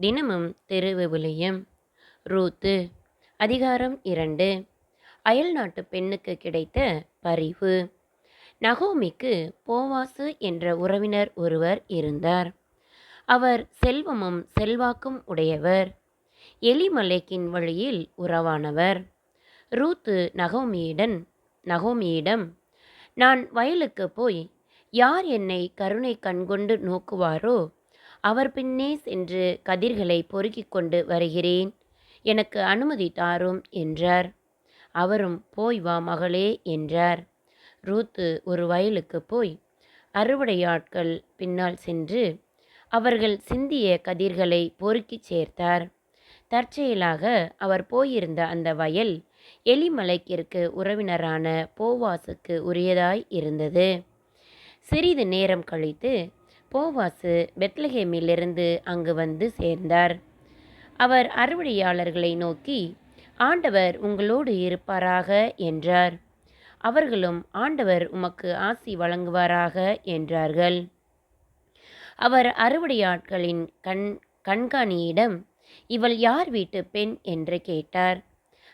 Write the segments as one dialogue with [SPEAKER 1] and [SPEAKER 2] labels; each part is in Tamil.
[SPEAKER 1] தினமும் திருவிவிலியம் ரூத்து அதிகாரம் இரண்டு. அயல் நாட்டு பெண்ணுக்கு கிடைத்த பரிவு. நகோமிக்கு போவாசு என்ற உறவினர் ஒருவர் இருந்தார். அவர் செல்வமும் செல்வாக்கும் உடையவர். எலிமலைக்கின் வழியில் உறவானவர். ரூத்து நகோமியிடன் நகோமியிடம் நான் வயலுக்கு போய் யார் என்னை கருணை கண்கொண்டு நோக்குவாரோ அவர் பின்னே சென்று கதிர்களை பொறுக்கிக் கொண்டு வருகிறேன். எனக்கு அனுமதி தாரும் என்றார். அவரும் போய் வா மகளே என்றார். ரூத்து ஒரு வயலுக்கு போய் அறுவடையாட்கள் பின்னால் சென்று அவர்கள் சிந்திய கதிர்களை பொறுக்கிச் சேர்த்தார். தற்செயலாக அவர் போயிருந்த அந்த வயல் எலிமலைக்கிற்கு உறவினரான போவாசுக்கு உரியதாய் இருந்தது. சிறிது நேரம் கழித்து போவாசு பெத்லஹேமிலிருந்து அங்கு வந்து சேர்ந்தார். அவர் அறுவடையாளர்களை நோக்கி ஆண்டவர் உங்களோடு இருப்பாராக என்றார். அவர்களும் ஆண்டவர் உமக்கு ஆசி வழங்குவாராக என்றார்கள். அவர் அறுவடையாட்களின் கண் கண்காணியிடம் இவள் யார் வீட்டு பெண்? என்று கேட்டார்.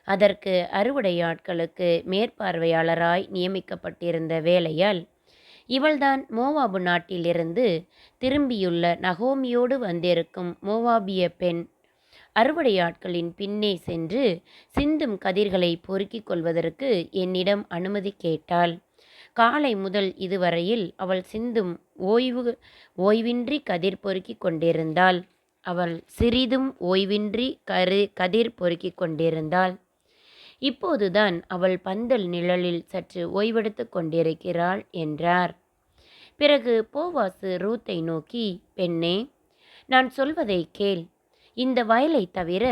[SPEAKER 1] அதற்கு அறுவடையாட்களுக்கு மேற்பார்வையாளராய் நியமிக்கப்பட்டிருந்த வேலையால் இவள்தான் மோவாபு நாட்டிலிருந்து திரும்பியுள்ள நகோமியோடு வந்திருக்கும் மோவாபிய பெண். அறுவடையாட்களின் பின்னே சென்று சிந்தும் கதிர்களை பொறுக்கிக் கொள்வதற்கு என்னிடம் அனுமதி கேட்டாள். காலை முதல் இதுவரையில் அவள் சிந்தும் ஓய்வு ஓய்வின்றி கதிர் பொறுக்கிக் கொண்டிருந்தாள். அவள் சிறிதும் ஓய்வின்றி கரு கதிர் பொறுக்கிக் கொண்டிருந்தாள். இப்போதுதான் அவள் பந்தல் நிழலில் சற்று ஓய்வெடுத்து கொண்டிருக்கிறாள் என்றார். பிறகு போவாசு ரூத்தை நோக்கி பெண்ணே நான் சொல்வதை கேள். இந்த வயலை தவிர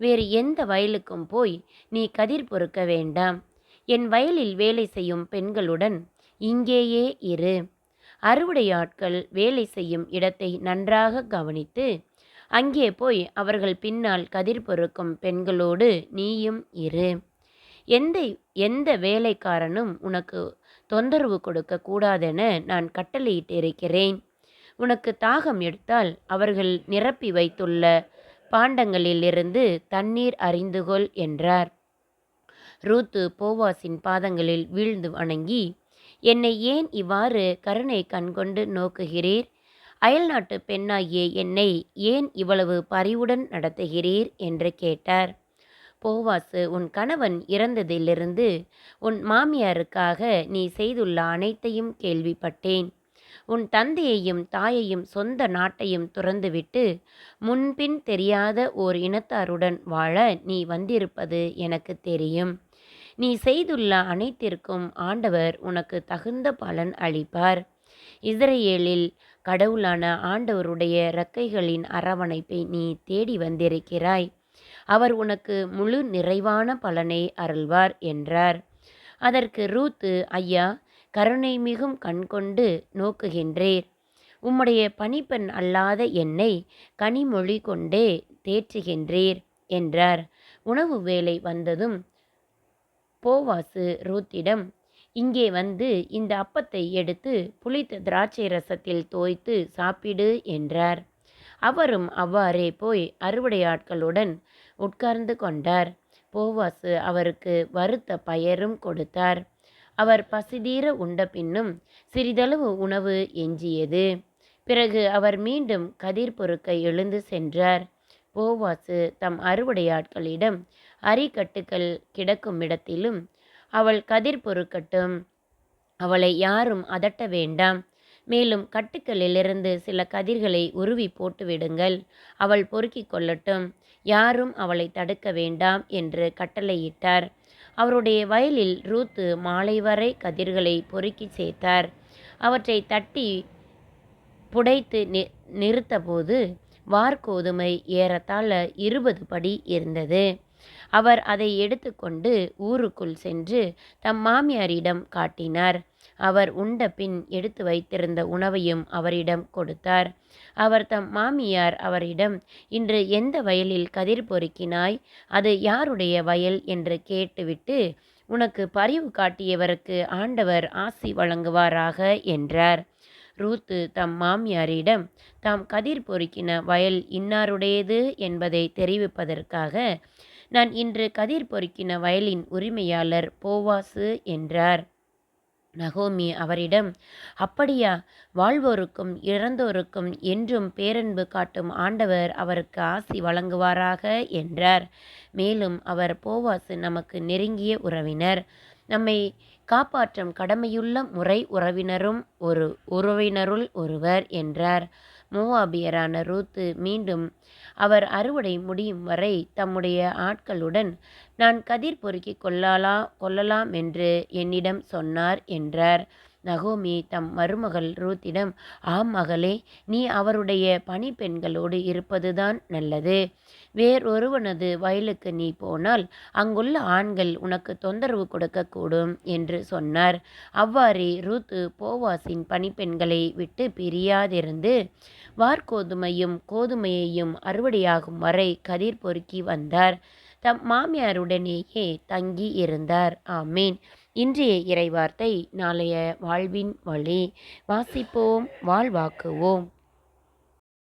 [SPEAKER 1] வேறு எந்த வயலுக்கும் போய் நீ கதிர் பொறுக்க வேண்டாம். என் வயலில் வேலை செய்யும் பெண்களுடன் இங்கேயே இரு. அறுவடை ஆட்கள் வேலை செய்யும் இடத்தை நன்றாக கவனித்து அங்கே போய் அவர்கள் பின்னால் கதிர் பொறுக்கும் பெண்களோடு நீயும் இரு. எந்த எந்த வேலைக்காரனும் உனக்கு தொந்தரவு கொடுக்க கூடாதென நான் கட்டளையிட்டிருக்கிறேன். உனக்கு தாகம் எடுத்தால் அவர்கள் நிரப்பி வைத்துள்ள பாண்டங்களிலிருந்து தண்ணீர் அறிந்துகொள் என்றார். ரூத்து போவாசின் பாதங்களில் வீழ்ந்து வணங்கி என்னை ஏன் இவ்வாறு கருணை கண்கொண்டு நோக்குகிறீர்? அயல்நாட்டு பெண்ணாகிய என்னை ஏன் இவ்வளவு பரிவுடன் நடத்துகிறீர்? என்று கேட்டார். போவாசு உன் கணவன் இறந்ததிலிருந்து உன் மாமியாருக்காக நீ செய்துள்ள அனைத்தையும் கேள்விப்பட்டேன். உன் தந்தையையும் தாயையும் சொந்த நாட்டையும் துறந்துவிட்டு முன்பின் தெரியாத ஓர் இனத்தாருடன் வாழ நீ வந்திருப்பது எனக்கு தெரியும். நீ செய்துள்ள அனைத்திற்கும் ஆண்டவர் உனக்கு தகுந்த பலன் அளிப்பார். இஸ்ரேலில் கடவுளான ஆண்டவருடைய இறக்கைகளின் அரவணைப்பை நீ தேடி வந்திருக்கிறாய். அவர் உனக்கு முழு நிறைவான பலனை அருள்வார் என்றார். அதற்கு ரூத்து ஐயா கருணை மிகும் கண்கொண்டு நோக்குகின்றேர். உம்முடைய பணிப்பெண் அல்லாத என்னை கனிமொழி கொண்டே தேற்றுகின்றீர் என்றார். உணவு வேலை வந்ததும் போவாசு ரூத்திடம் இங்கே வந்து இந்த அப்பத்தை எடுத்து புளித்த திராட்சை ரசத்தில் தோய்த்து சாப்பிடு என்றார். அவரும் அவ்வாறே போய் அறுவடை ஆட்களுடன் உட்கார்ந்து கொண்டார். போவாசு அவருக்கு வறுத்த பயரும் கொடுத்தார். அவர் பசிதீர உண்ட பின்னும் சிறிதளவு உணவு எஞ்சியது. பிறகு அவர் மீண்டும் கதிர் பொறுக்க எழுந்து சென்றார். போவாசு தம் அறுவடையாட்களிடம் அரிக்கட்டுகள் கிடக்கும் இடத்திலும் அவள் கதிர் பொறுக்கட்டும் அவளை யாரும் அதட்ட வேண்டாம். மேலும் கட்டுக்களிலிருந்து சில கதிர்களை உருவி போட்டுவிடுங்கள் அவள் பொறுக்கிக் கொள்ளட்டும். யாரும் அவளை தடுக்க வேண்டாம் என்று கட்டளையிட்டார். அவருடைய வயலில் ரூத்து மாலை வரை கதிர்களை பொறுக்கி சேர்த்தார். அவற்றை தட்டி புடைத்து நி நிறுத்தபோது வார்கோதுமை ஏறத்தாழ இருபது படி இருந்தது. அவர் அதை எடுத்துக்கொண்டு ஊருக்குள் சென்று தம் மாமியாரிடம் காட்டினார். அவர் உண்ட பின் எடுத்து வைத்திருந்த உணவையும் அவரிடம் கொடுத்தார். அவர் தம் மாமியார் அவரிடம் இன்று எந்த வயலில் கதிர் பொறுக்கினாய்? அது யாருடைய வயல்? என்று கேட்டுவிட்டு உனக்கு பரிவு காட்டியவருக்கு ஆண்டவர் ஆசி வழங்குவாராக என்றார். ரூத்து தம் மாமியாரிடம் தாம் கதிர் பொறுக்கின வயல் இன்னாருடையது? என்பதை தெரிவிப்பதற்காக நான் இன்று கதிர் பொறுக்கின வயலின் உரிமையாளர் போவாசு என்றார். நகோமி அவரிடம் அப்படியா வாழ்வோருக்கும் இறந்தோருக்கும் என்றும் பேரன்பு காட்டும் ஆண்டவர் அவருக்கு ஆசி வழங்குவாராக? என்றார். மேலும் அவர் போவாசு நமக்கு நெருங்கிய உறவினர். நம்மை காப்பாற்றும் கடமையுள்ள முறை உறவினரும் ஒரு உறவினருள் ஒருவர் என்றார். மூவாபியரான ரூத்து மீண்டும் அவர் அறுவடை முடியும் வரை தம்முடைய ஆட்களுடன் நான் கதிர் பொறுக்கிக் கொள்ளலா கொள்ளலாம் என்று என்னிடம் சொன்னார் என்றார். நகோமி தம் மருமகள் ரூத்திடம் ஆம் மகளே நீ அவருடைய பணிப்பெண்களோடு இருப்பதுதான் நல்லது. வேறொருவனது வயலுக்கு நீ போனால் அங்குள்ள ஆண்கள் உனக்கு தொந்தரவு கொடுக்கக்கூடும் என்று சொன்னார். அவ்வாறே ரூத்து போவாசின் பணிப்பெண்களை விட்டு பிரியாதிருந்து வார்கோதுமையும் கோதுமையையும் அறுவடையாகும் வரை கதிர் பொறுக்கி வந்தார். தம் மாமியாருடனேயே தங்கி இருந்தார் ஆமீன். இன்றைய இறைவார்த்தை நாளைய வாழ்வின் வழி. வாசிப்போம் வாழ்வாக்குவோம்.